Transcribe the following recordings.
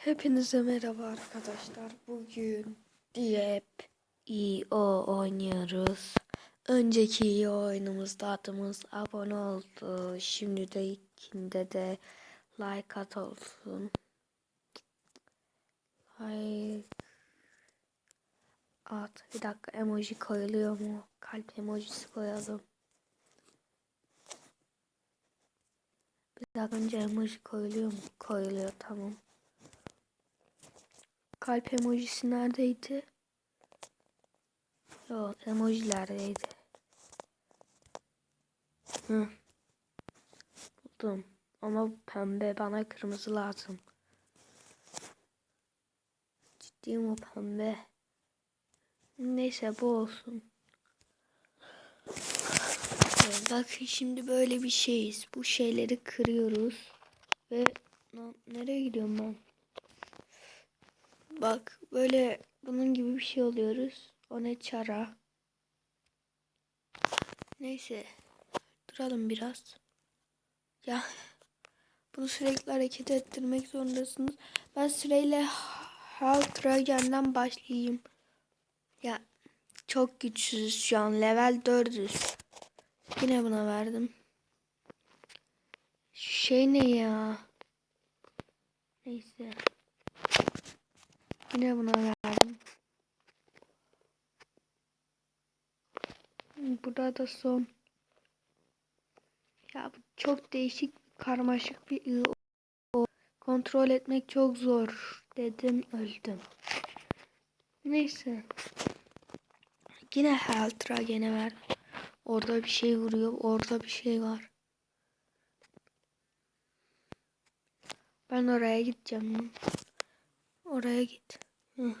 Hepinize merhaba arkadaşlar. Bugün Diyep İO oynuyoruz. Önceki İO oyunumuzda adımız abone oldu. Şimdi de ikinde de like at olsun. Like at. Bir dakika emoji koyuluyor mu? Kalp emojisi koyalım. Bir dakika önce emoji koyuluyor mu? Koyuluyor tamam. Kalp emojisi neredeydi? Yok emojilerdeydi. Hı. Buldum. Ama pembe bana kırmızı lazım. Ciddiyim o pembe. Neyse bu olsun. Bakın şimdi böyle bir şeyiz. Bu şeyleri kırıyoruz. Ve nereye gidiyorum ben? Bak böyle bunun gibi bir şey oluyoruz. O ne çara. Neyse. Duralım biraz. Ya bunu sürekli hareket ettirmek zorundasınız. Ben sırayla Haltragen'den başlayayım. Ya çok güçsüz şu an. Level 400. Yine buna verdim. Şey ne ya? Neyse. Yine buna verdim. Burada da son. Ya bu çok değişik, karmaşık bir ığ. O kontrol etmek çok zor dedim öldüm. Neyse. Yine Heltra gene ver. Orada bir şey vuruyor. Orada bir şey var. Ben oraya gideceğim. Oraya git. Hı.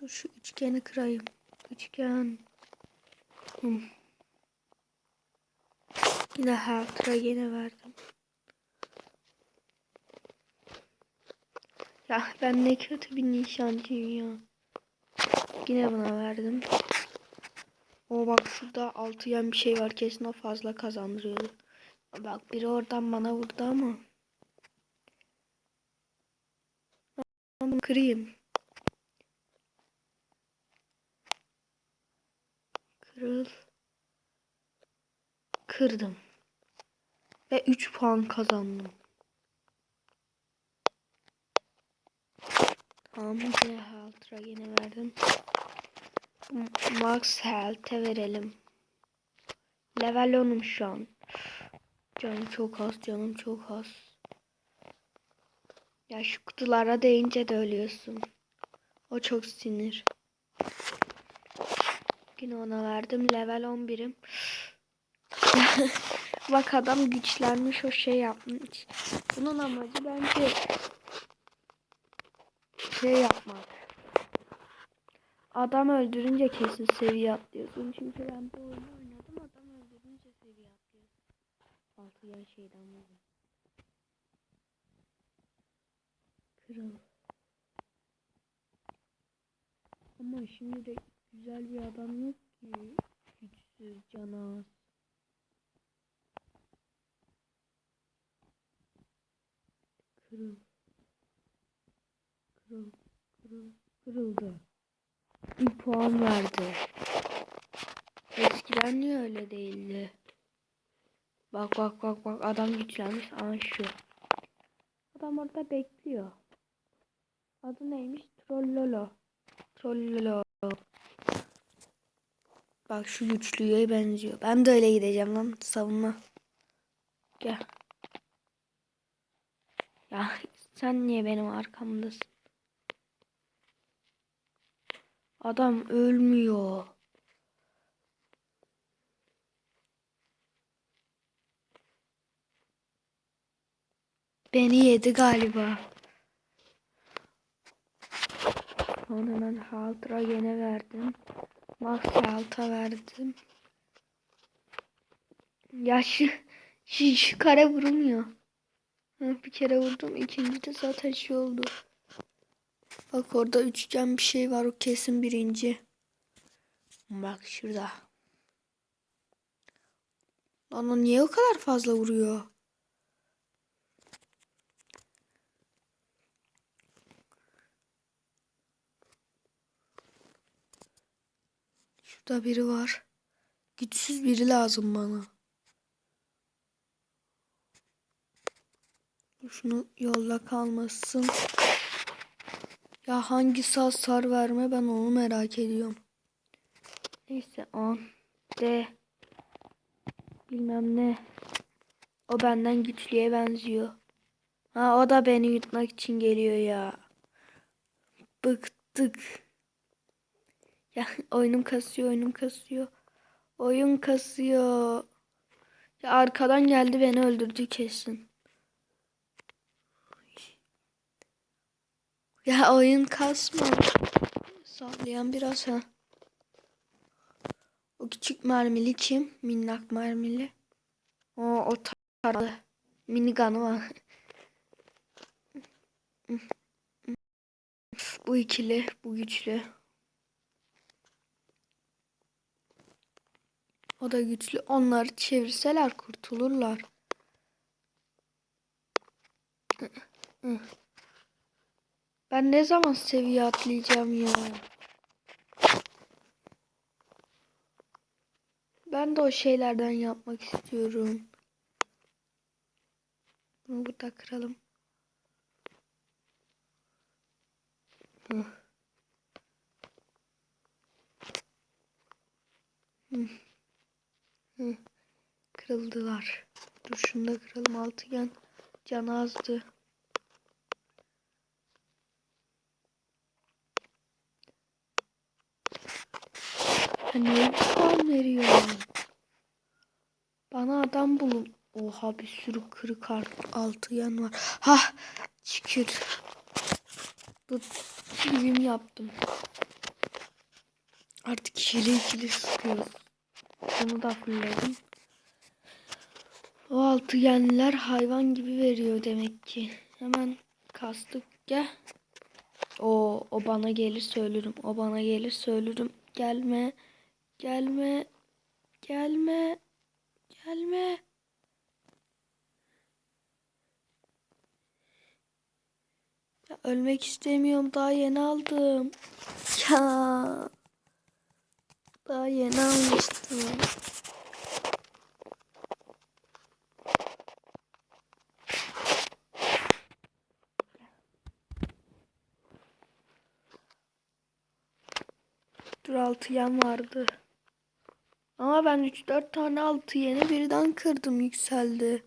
Dur şu üçgeni kırayım. Üçgen. Hı. Yine Heltra yine verdim. Ya ben ne kötü bir nişancıyım ya. Yine buna verdim. O bak şurada altıgen bir şey var. Kesin o fazla kazandırıyordu. Bak biri oradan bana vurdu ama. Bunu kırayım. Kırıl. Kırdım. Ve 3 puan kazandım. Tamam Haltra yine verdim. Max Health'e verelim. Level 10'um şu an. Canım çok az, canım çok az. Ya şu kutulara değince de ölüyorsun. O çok sinir. Yine ona verdim. Level 11'im. Bak adam güçlenmiş o şey yapmış. Bunun amacı bence şey yapmak. Adam öldürünce kesin seviye atlıyorsun. Çünkü ben bu oyunu oynadım. Adam öldürünce seviye atlıyorsun. Altı yan şeyden vurdum. Kırıl. Ama şimdi de güzel bir adam yok ki. Güçsüz, canaz. Kırıl. Kırıl. Kırıl. Kırıldı. Bir puan verdi. Eskiden niye öyle değildi? Bak bak bak bak adam güçlenmiş. Aa şu. Adam orada bekliyor. Adı neymiş? Trollolo. Trollolo. Bak şu güçlüye benziyor. Ben de öyle gideceğim lan savunma. Gel. Ya sen niye benim arkamdasın? Adam ölmüyor. Beni yedi galiba. Sonra hemen Haltra yine verdim. Max Halta verdim. Ya şu, şu, şu kare vurulmuyor. Bir kere vurdum. İkinci de zaten şey oldu. Bak orada üçgen bir şey var. O kesin birinci. Bak şurada. Lan niye o kadar fazla vuruyor? Şurada biri var. Güçsüz biri lazım bana. Şunu yolla kalmasın. Ya hangisi hasar verme ben onu merak ediyorum. Neyse 10 D bilmem ne. O benden güçlüye benziyor. Ha o da beni yutmak için geliyor ya. Bıktık. Ya oyunum kasıyor, oyunum kasıyor. Oyun kasıyor. Ya arkadan geldi beni öldürdü kesin. Ya oyun kasma. Sallayan biraz ha. O küçük mermili kim? Minnak mermili. O o taralı. Minigun'u var. bu ikili, bu güçlü. O da güçlü. Onları çevirseler kurtulurlar. Ben ne zaman seviye atlayacağım ya? Ben de o şeylerden yapmak istiyorum. Bunu burada kıralım. Hı. Hı. Kırıldılar. Dur şunu da kıralım. Altıgen can azdı. Ya niye puan veriyor? Bana adam bulun. Oha bir sürü kırık altıgen var. Ha şükür. Dur film yaptım. Artık ikili ikili sıkıyoruz. Bunu da fullledim. O altıgenler hayvan gibi veriyor demek ki. Hemen kastık gel. O o bana gelir söylerim. O bana gelir söylerim. Gelme. Gelme. Gelme. Gelme. Ya ölmek istemiyorum. Daha yeni aldım. Ya. Daha yeni almıştım. Dur altı yan vardı. Ama ben 3-4 tane altı yeni birden kırdım yükseldi.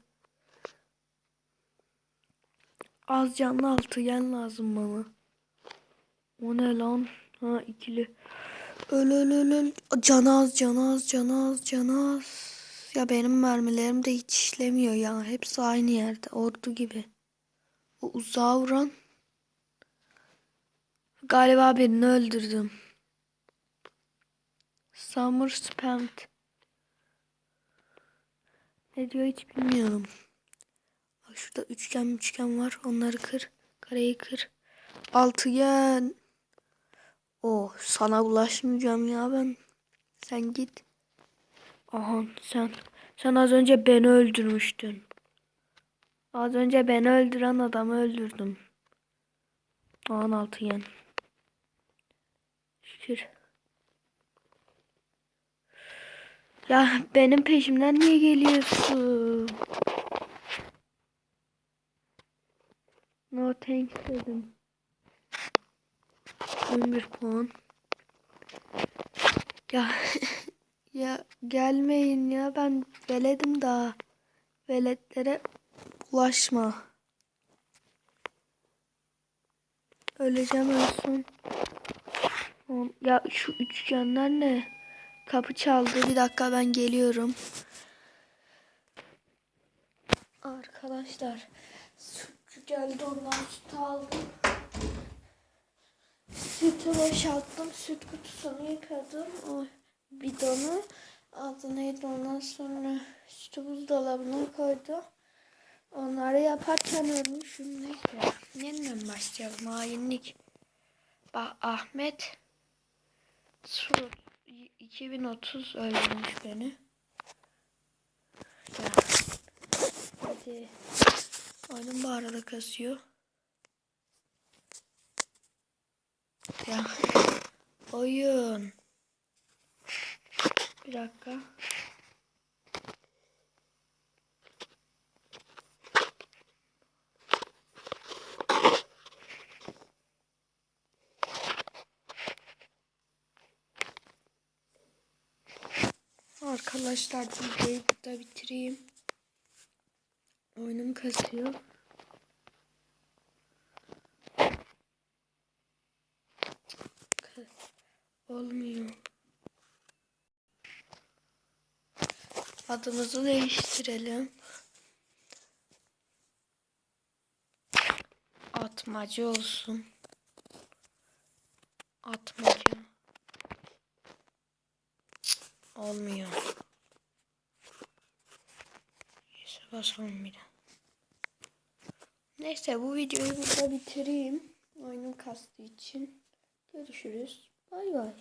Az canlı altı yan lazım bana. O ne lan? Ha ikili. Öl öl öl öl. Can az can az can az can az. Ya benim mermilerim de hiç işlemiyor ya. Hepsi aynı yerde. Ordu gibi. O uzağa vuran. Galiba birini öldürdüm. Summer spent. Ne diyor hiç bilmiyorum. Bak şurada üçgen üçgen var. Onları kır. Kareyi kır. Altıgen. Oh sana bulaşmayacağım ya ben. Sen git. Aha sen. Sen az önce beni öldürmüştün. Az önce beni öldüren adamı öldürdüm. Aman altıgen. Şükür. Ya benim peşimden niye geliyorsun? No thanks dedim. 11 puan. Ya ya gelmeyin ya ben veledim daha. Veletlere bulaşma. Öleceğim ölsün. Ya şu üçgenler ne? Kapı çaldı. Bir dakika ben geliyorum. Arkadaşlar sütçü geldi ondan süt aldım. Sütü boşalttım. Süt kutusunu yıkadım. O bidonu adı neydi ondan sonra sütü buzdolabına koydum. Onları yaparken ölmüşüm neyse. Yeniden başlayalım hainlik. Bak Ahmet Surut 2030 öldürmüş beni. Ya. Hadi. Oyunum bu arada kasıyor. Ya. Oyun. Bir dakika. Arkadaşlar videoyu burada bitireyim. Oyunum kasıyor. Olmuyor. Adımızı değiştirelim. Atmaca olsun. Atmaca. Olmuyor. Neyse basalım bir de. Neyse bu videoyu burada bitireyim. Oyunum kastı için. Görüşürüz. Bay bay.